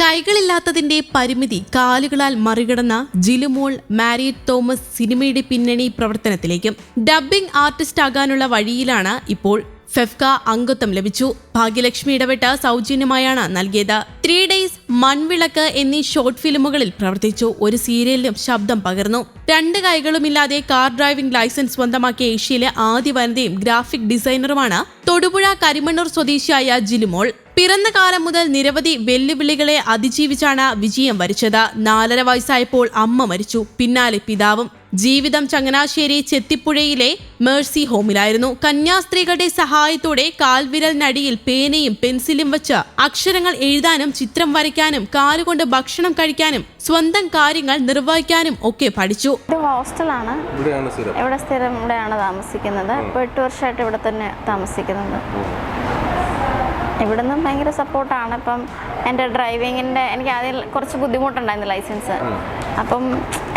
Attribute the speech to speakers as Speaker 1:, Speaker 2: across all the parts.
Speaker 1: കൈകളില്ലാത്തതിന്റെ പരിമിതി കാലുകളാൽ മറികടന്ന Jilumol Marriott Thomas സിനിമയുടെ പിന്നണി പ്രവർത്തനത്തിലേക്കും. ഡബ്ബിംഗ് ആർട്ടിസ്റ്റ് ആകാനുള്ള വഴിയിലാണ് ഇപ്പോൾ ഫെഫ്ക അംഗത്വം ലഭിച്ചു. ഭാഗ്യലക്ഷ്മി ഇടപെട്ട സൗജന്യമായാണ് നൽകിയത്. ത്രീ ഡേയ്സ് മൺവിളക്ക് എന്നീ ഷോർട്ട് ഫിലിമുകളിൽ പ്രവർത്തിച്ചു. ഒരു സീരിയലിലും ശബ്ദം പകർന്നു. രണ്ട് കൈകളുമില്ലാതെ കാർ ഡ്രൈവിംഗ് ലൈസൻസ് സ്വന്തമാക്കിയ ഏഷ്യയിലെ ആദ്യ വനിതയും ഗ്രാഫിക് ഡിസൈനറുമാണ് തൊടുപുഴ കരിമണ്ണൂർ സ്വദേശിയായ ജിലുമോൾ. പിറന്ന കാലം മുതൽ നിരവധി വെല്ലുവിളികളെ അതിജീവിച്ചാണ് വിജയം വരിച്ചത്. നാലര വയസ്സായപ്പോൾ അമ്മ മരിച്ചു. പിന്നാലെ പിതാവും. ജീവിതം ചങ്ങനാശ്ശേരി ചെത്തിപ്പുഴയിലെ മേഴ്സി ഹോമിലായിരുന്നു. കന്യാസ്ത്രീകളുടെ സഹായത്തോടെ കാൽവിരൽ നടിയിൽ പേനയും പെൻസിലും വെച്ച് അക്ഷരങ്ങൾ എഴുതാനും ചിത്രം വരയ്ക്കാനും കാലുകൊണ്ട് ഭക്ഷണം കഴിക്കാനും സ്വന്തം കാര്യങ്ങൾ നിർവഹിക്കാനും ഒക്കെ പഠിച്ചു.
Speaker 2: ഹോസ്റ്റലാണ്. ഇവിടെ സ്ഥിരം ഇവിടെയാണ് താമസിക്കുന്നത്. ഇപ്പോൾ എട്ട് വർഷമായിട്ട് ഇവിടെ തന്നെ താമസിക്കുന്നത് ഇവിടുന്ന് ഭയങ്കര സപ്പോർട്ടാണ്. ഇപ്പം എന്റെ ഡ്രൈവിങ്ങിന്റെ എനിക്ക് ആദ്യം കുറച്ച് ബുദ്ധിമുട്ടുണ്ടായിരുന്നു ലൈസൻസ്. അപ്പം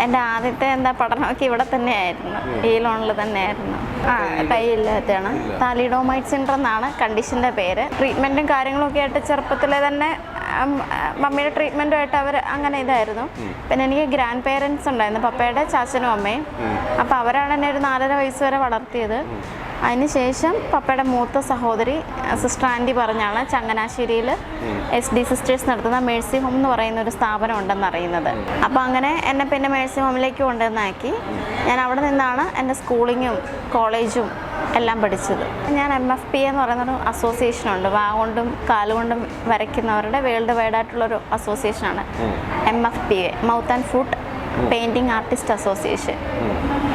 Speaker 2: എന്റെ ആദ്യത്തെ എന്താ പഠനമൊക്കെ ഇവിടെ തന്നെയായിരുന്നു. ഈ ലോണിൽ തന്നെയായിരുന്നു. ആ കൈയില്ലാത്തതാണ് താലിഡോമൈറ്റ് സെന്റർ എന്നാണ് കണ്ടീഷന്റെ പേര്. ട്രീറ്റ്മെന്റും കാര്യങ്ങളൊക്കെ ആയിട്ട് ചെറുപ്പത്തിലെ തന്നെ മമ്മിയുടെ ട്രീറ്റ്മെന്റുമായിട്ട് അവർ അങ്ങനെ ഇതായിരുന്നു. പിന്നെ എനിക്ക് ഗ്രാൻഡ് പേരൻസ് ഉണ്ടായിരുന്നു പപ്പയുടെ ചാച്ചനും അമ്മയും. അപ്പോൾ അവരാണ് എന്നെ ഒരു നാലര വയസ്സ് വരെ വളർത്തിയത്. അതിനുശേഷം പപ്പയുടെ മൂത്ത സഹോദരി സിസ്റ്റർ ആന്റി പറഞ്ഞാണ് ചങ്ങനാശ്ശേരിയിൽ എസ് ഡി സിസ്റ്റേഴ്സ് നടത്തുന്ന മേഴ്സി ഹോം എന്ന് പറയുന്ന ഒരു സ്ഥാപനം ഉണ്ടെന്ന് അറിയുന്നത്. അപ്പോൾ അങ്ങനെ എന്നെ പിന്നെ മേഴ്സി ഹോമിലേക്ക് കൊണ്ടുവന്നാക്കി. ഞാൻ അവിടെ നിന്നാണ് എന്റെ സ്കൂളിങ്ങും കോളേജും എല്ലാം പഠിച്ചത്. ഞാൻ എം എഫ് പി എന്ന് പറയുന്നൊരു അസോസിയേഷൻ ഉണ്ട്. വാ കൊണ്ടും കാലുകൊണ്ടും വരയ്ക്കുന്നവരുടെ വേൾഡ് വൈഡ് ആയിട്ടുള്ളൊരു അസോസിയേഷനാണ് M F P A mouth and foot painting artist association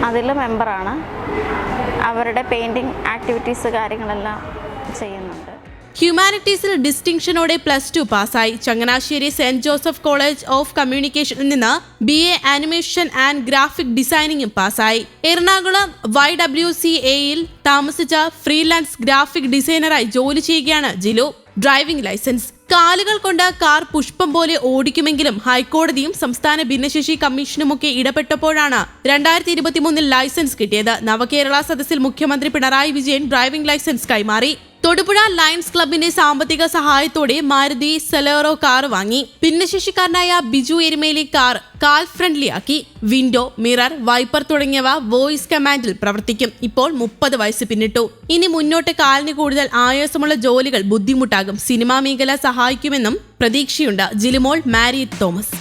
Speaker 2: അതിൽ മെമ്പറാണ്. അവരുടെ പെയിന്റിങ് ആക്ടിവിറ്റീസ് കാര്യങ്ങളെല്ലാം ചെയ്യുന്നുണ്ട്.
Speaker 1: ഹ്യൂമാനിറ്റീസിൽ ഡിസ്റ്റിങ്ഷനോടെ പ്ലസ് ടു പാസ്സായി. Changanassery Saint Joseph college of കമ്മ്യൂണിക്കേഷനിൽ നിന്ന് B A animation and graphic ഡിസൈനിങ്ങും പാസ്സായി. എറണാകുളം വൈ ഡബ്ല്യു സി എയിൽ താമസിച്ച ഫ്രീലാൻസ് ഗ്രാഫിക് ഡിസൈനറായി ജോലി ചെയ്യുകയാണ് ജിലു. ഡ്രൈവിംഗ് ലൈസൻസ് കാലുകൾ കൊണ്ട് കാർ പുഷ്പം പോലെ ഓടിക്കുമെങ്കിലും ഹൈക്കോടതിയും സംസ്ഥാന ഭിന്നശേഷി കമ്മീഷനുമൊക്കെ ഇടപെട്ടപ്പോഴാണ് രണ്ടായിരത്തി ഇരുപത്തിമൂന്നിൽ ലൈസൻസ് കിട്ടിയത്. നവകേരള സദസ്സിൽ മുഖ്യമന്ത്രി പിണറായി വിജയൻ ഡ്രൈവിംഗ് ലൈസൻസ് കൈമാറി. തൊടുപുഴ ലയൺസ് ക്ലബിന്റെ സാമ്പത്തിക സഹായത്തോടെ മാരുതി സെലേറോ കാർ വാങ്ങി. ഭിന്നശേഷിക്കാരനായ ബിജു എരുമേലി കാർ കാൽ ഫ്രണ്ട്ലി ആക്കി വിൻഡോ മിറർ വൈപ്പർ തുടങ്ങിയവ വോയിസ് കമാൻഡിൽ പ്രവർത്തിക്കും. ഇപ്പോൾ മുപ്പത് വയസ്സ് പിന്നിട്ടു. ഇനി മുന്നോട്ട് കാലിന് കൂടുതൽ ആയാസമുള്ള ജോലികൾ ബുദ്ധിമുട്ടാകും. സിനിമാ മേഖല സഹായിക്കുമെന്നും പ്രതീക്ഷയുണ്ട്. ജിലിമോൾ മാരിയറ്റ് തോമസ്.